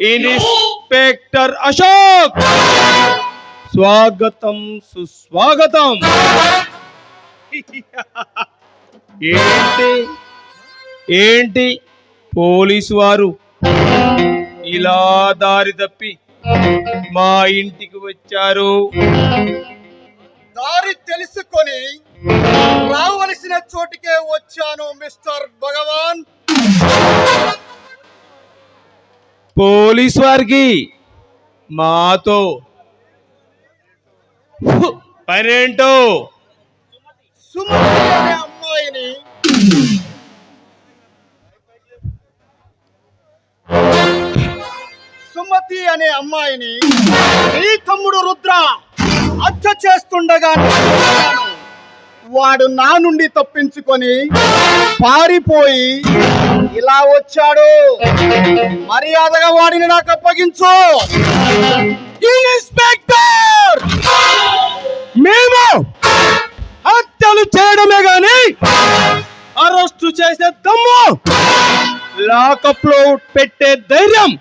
Inspector Ashok. స్వాగతం సుస్వాగతం. ఏంటి? ఏంటి? పోలీసు వారు ఇలా దారి తప్పి మా ఇంటికి వచ్చారు. దారి తెలుసుకొని రావలసిన చోటికే వచ్చాను మిస్టర్ పోలీస్ వారికి మాతో. పనేంటో సుమతి అనే అమ్మాయిని సుమతి అనే అమ్మాయిని నీ తమ్ముడు రుద్ర హత్య చేస్తుండగా వాడు నా నుండి తప్పించుకొని పారిపోయి ఇలా వచ్చాడు. మర్యాదగా వాడిని నాకు అప్పగించు. ఇన్స్పెక్టర్! మేము హత్యలు చేయడమే గాని అరెస్టు చేసే దమ్ము లాకప్లో పెట్టే ధైర్యం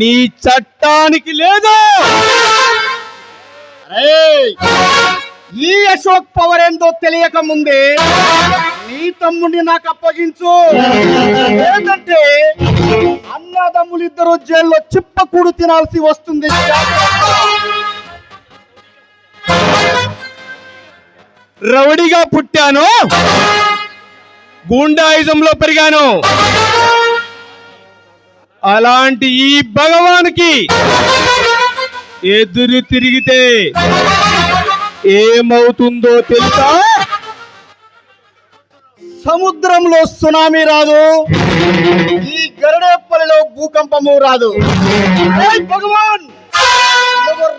నీ చట్టానికి లేదు. అరేయ్! ఈ అశోక్ పవర్ ఏందో తెలియక ముందే నీ తమ్ముడిని నాకు అప్పగించు. ఏంటంటే అన్నదమ్ములు ఇద్దరు జైల్లో చిప్పకూడు తినాల్సి వస్తుంది. రౌడీగా పుట్టాను. గూండాయిజంలో పెరిగాను. అలాంటి ఈ భగవానికి ఎదురు తిరిగితే ఏమవుతుందో తెలుసా? సముద్రంలో సునామీ రాదు. ఈ గరడేపల్లిలో భూకంపము రాదు. భగవాన్!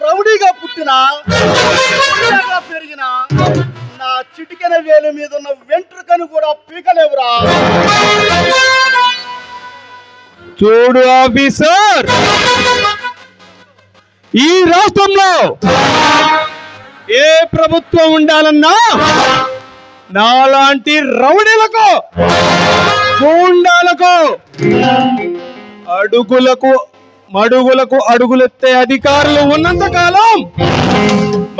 రౌడీగా పుట్టిన పెరిగిన నా చిటికెన వేలు మీద ఉన్న వెంట్రుకను కూడా పీకలేవురా. చూడు ఆఫీసర్! ఈ రాష్ట్రంలో ఏ ప్రభుత్వం ఉండాలన్నా నాలాంటి రౌడీలకు గూండాలకు అడుగులకు మడుగులకు అడుగులెత్తే అధికారులు ఉన్నంత కాలం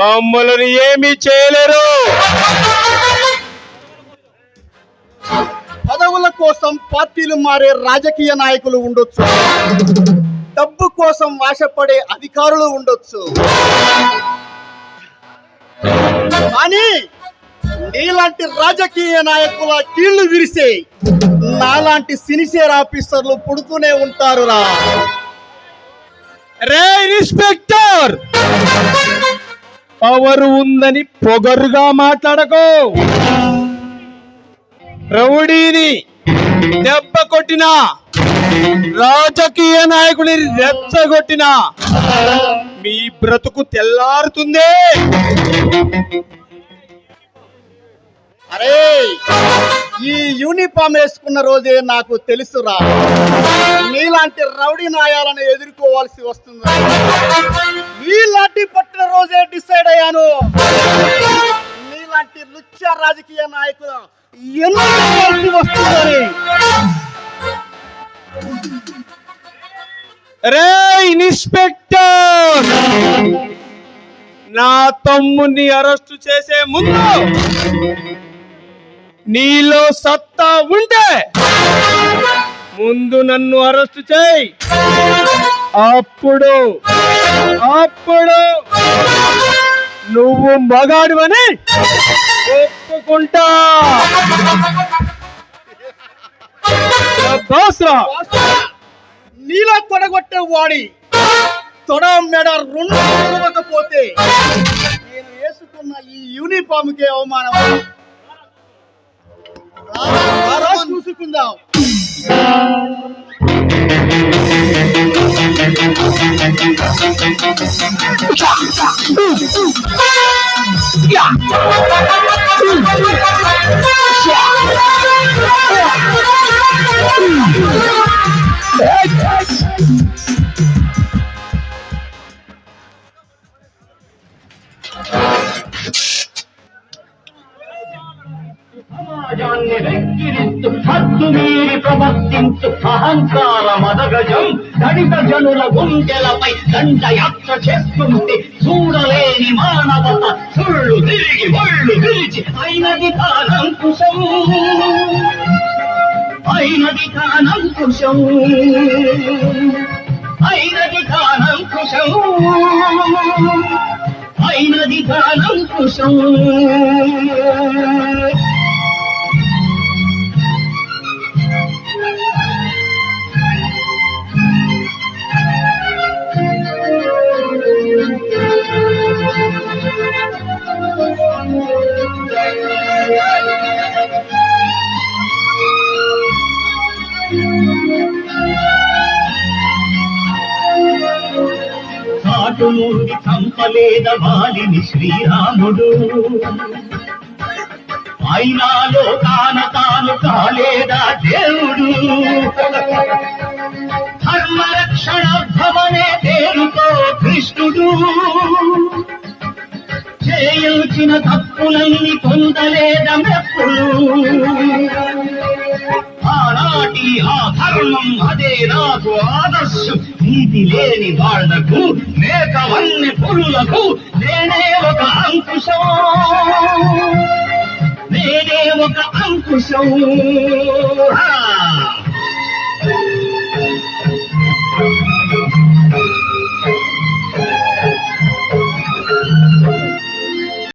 మమ్మల్ని ఏమీ చేయలేరు. పదవుల కోసం పార్టీలు మారే రాజకీయ నాయకులు ఉండొచ్చు. డబ్బు కోసం ఆశపడే అధికారులు ఉండొచ్చు. కానీ నీలాంటి రాజకీయ నాయకుల కీళ్ళు విరిసే నాలాంటి సినిసేర్ ఆఫీసర్లు పుడుతూనే ఉంటారు రా రే ఇన్స్పెక్టర్! పవర్ ఉందని పొగరుగా మాట్లాడకో. రౌడీని దెబ్బ కొట్టినా రాజకీయ నాయకుడిని రెచ్చగొట్టినా మీ బ్రతుకు తెల్లారుతుంది. అరే ఈ యూనిఫామ్ వేసుకున్న రోజే నాకు తెలుసురా. నీలాంటి రౌడీ నాయాలను ఎదుర్కోవాల్సి వస్తుంది. నీలాంటి పట్టిన రోజే డిసైడ్ అయ్యాను. నీలాంటి నృత్య రాజకీయ నాయకులు ఎన్నో వస్తుందని. రే ఇన్స్పెక్టర్ నా తమ్ముని అరెస్టు చేసే ముందు నీలో సత్తా ఉంటే ముందు నన్ను అరెస్టు చేయి అప్పుడు అప్పుడు నువ్వు మగాడివని ఒప్పుకుంటా. నీలా తొడగొట్టే వాడి. తొడ మెడ రెండు తొడగకపోతే నేను వేసుకున్న ఈ యూనిఫామ్కి అవమానం చూసుకుందాం. Yeah. సమాజాన్ని వెక్కిరిస్తూ హద్దు మీరి ప్రవర్తించు అహంకార మదగజం దళిత జనుల గుండెలపై దండయాత్ర చేస్తుంది చూడలేని మానవత సుళ్ళు తిరిగి ఒళ్ళు విరిచి అయినది కాలంకుశం అయినది కానంకుశం. అయినది కానంకుశం. అయినది కానంకుశం కాటు నుండి చంపలేద వాడిని శ్రీరాముడు. అయినాలో తాన తాను కాలేదా దేవుడు. ధర్మరక్షణార్థమనే పేరుతో కృష్ణుడు. చేయించిన తప్పులన్నీ పొందలేద మెప్పుడు ఆనాటి ఆ ధర్మం అదే నాకు ఆదర్శం. నీతి లేని బాళ్ళకు మేక వన్ని పురులకు నేనే ఒక అంకుశం. నేనే ఒక అంకుశం.